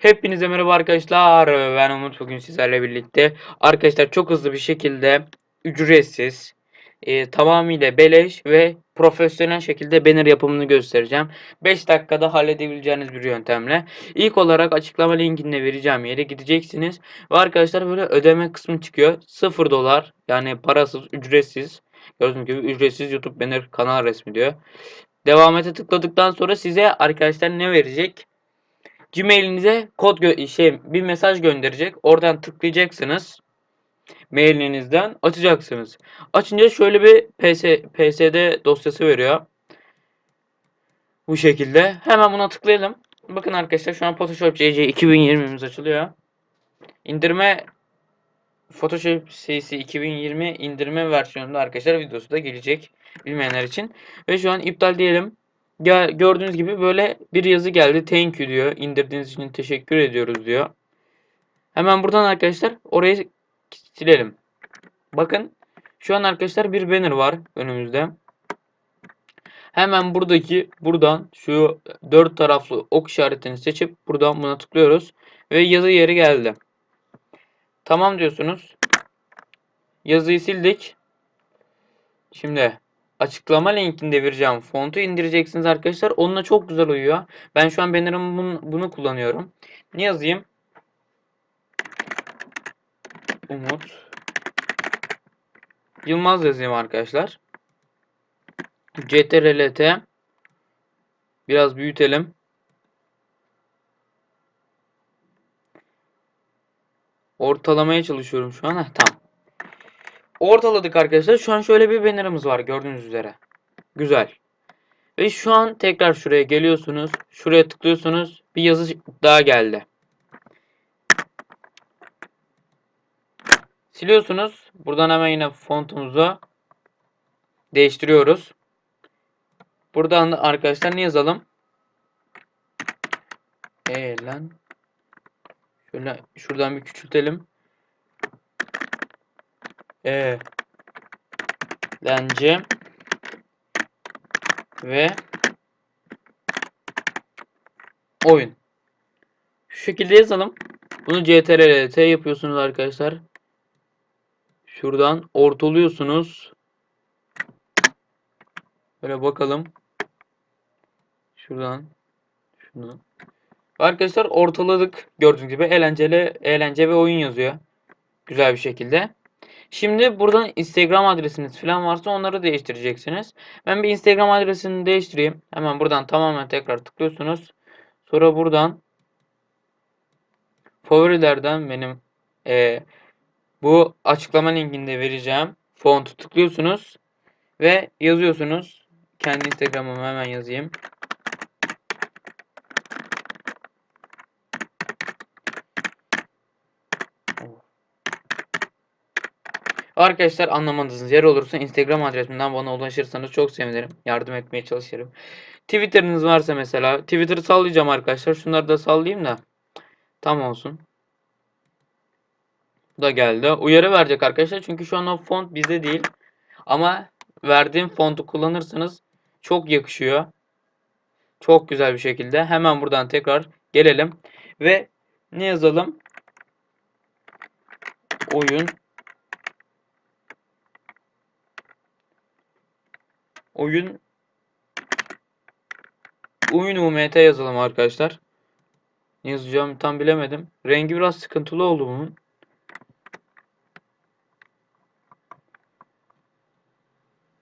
Hepinize merhaba arkadaşlar. Ben Umut bugün sizlerle birlikte. Arkadaşlar çok hızlı bir şekilde ücretsiz, e, tamamıyla beleş ve profesyonel şekilde banner yapımını göstereceğim. 5 dakikada halledebileceğiniz bir yöntemle. İlk olarak açıklama linkinde vereceğim yere gideceksiniz. Ve arkadaşlar böyle ödeme kısmı çıkıyor. 0 dolar yani parasız, ücretsiz. Gördüğünüz gibi ücretsiz YouTube banner kanal resmi diyor. Devam ete tıkladıktan sonra size arkadaşlar ne verecek? Gmail'inize kod şey bir mesaj gönderecek. Oradan tıklayacaksınız. Mailinizden açacaksınız. Açınca şöyle bir PS, PSD dosyası veriyor. Bu şekilde. Hemen buna tıklayalım. Bakın arkadaşlar şu an Photoshop CC 2020'miz açılıyor. İndirme Photoshop CC 2020 indirme versiyonunda arkadaşlar videosu da gelecek bilmeyenler için. Ve şu an iptal diyelim. Gördüğünüz gibi böyle bir yazı geldi. Thank you diyor. İndirdiğiniz için teşekkür ediyoruz diyor. Hemen buradan arkadaşlar orayı silelim. Bakın şu an arkadaşlar bir banner var önümüzde. Hemen buradaki buradan şu dört taraflı ok işaretini seçip buradan buna tıklıyoruz. Ve yazı yeri geldi. Tamam diyorsunuz. Yazıyı sildik. Şimdi açıklama linkinde vereceğim fontu indireceksiniz arkadaşlar. Onunla çok güzel uyuyor. Ben şu an banner'ım bunu, bunu kullanıyorum. Ne yazayım? Umut Yılmaz yazayım arkadaşlar. CTRL-T biraz büyütelim. Ortalamaya çalışıyorum şu an. Heh, tamam. Ortaladık arkadaşlar. Şu an şöyle bir banner'ımız var gördüğünüz üzere. Güzel. Ve şu an tekrar şuraya geliyorsunuz. Şuraya tıklıyorsunuz. Bir yazı daha geldi. Siliyorsunuz. Buradan hemen yine fontumuzu değiştiriyoruz. Buradan da arkadaşlar ne yazalım? E lan. Şöyle şuradan bir küçültelim. E lence ve oyun. Şu şekilde yazalım. Bunu CTRL T yapıyorsunuz arkadaşlar. Şuradan ortalıyorsunuz. Böyle bakalım. Şuradan. Şunu. Arkadaşlar ortaladık. Gördüğünüz gibi eğlenceli, eğlence ve oyun yazıyor. Güzel bir şekilde. Şimdi buradan Instagram adresiniz falan varsa onları değiştireceksiniz. Ben bir Instagram adresini değiştireyim. Hemen buradan tamamen tekrar tıklıyorsunuz. Sonra buradan favorilerden benim e, bu açıklama linkinde vereceğim fontu tıklıyorsunuz ve yazıyorsunuz. Kendi Instagram'ımı hemen yazayım. Arkadaşlar anlamadığınız yer olursa Instagram adresimden bana ulaşırsanız çok sevinirim. Yardım etmeye çalışırım. Twitter'ınız varsa mesela Twitter'ı sallayacağım arkadaşlar. Şunları da sallayayım da tam olsun. Bu da geldi. Uyarı verecek arkadaşlar. Çünkü şu an o font bizde değil. Ama verdiğim fontu kullanırsanız çok yakışıyor. Çok güzel bir şekilde. Hemen buradan tekrar gelelim. Ve ne yazalım? Oyun oyun oyun UMT yazalım arkadaşlar. Ne yazacağımı tam bilemedim. Rengi biraz sıkıntılı oldu bunun.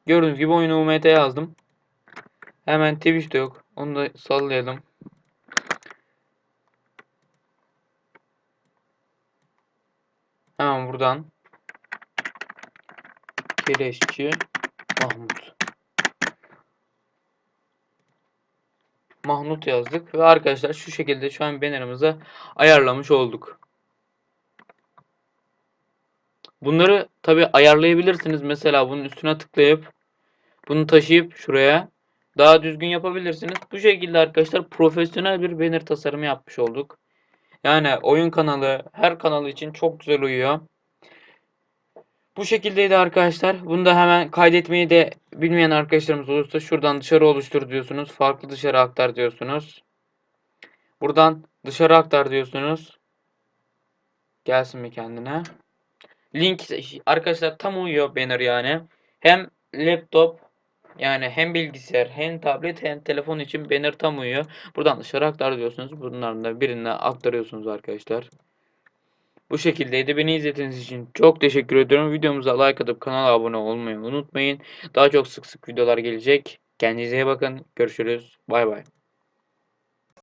Gördüğünüz gibi oyunu UMT yazdım. Hemen Twitch de yok. Onu da sallayalım. Hemen buradan Keleşçi Mahmut. Mahmut yazdık ve arkadaşlar şu şekilde şu an banner'ımızı ayarlamış olduk. Bunları tabi ayarlayabilirsiniz. Mesela bunun üstüne tıklayıp bunu taşıyıp şuraya daha düzgün yapabilirsiniz. Bu şekilde arkadaşlar profesyonel bir banner tasarımı yapmış olduk. Yani oyun kanalı her kanalı için çok güzel uyuyor. Bu şekildeydi arkadaşlar. Bunu da hemen kaydetmeyi de bilmeyen arkadaşlarımız olursa şuradan dışarı oluştur diyorsunuz. Farklı dışarı aktar diyorsunuz. Buradan Dışarı aktar diyorsunuz. Gelsin mi kendine? Link arkadaşlar tam uyuyor banner yani. Hem laptop yani hem bilgisayar hem tablet hem telefon için banner tam uyuyor. Buradan dışarı aktar diyorsunuz. Bunların da birine aktarıyorsunuz arkadaşlar. Bu şekildeydi. Beni izlediğiniz için çok teşekkür ediyorum. Videomuza like atıp kanala abone olmayı unutmayın. Daha çok sık sık videolar gelecek. Kendinize iyi bakın. Görüşürüz. Bay bay.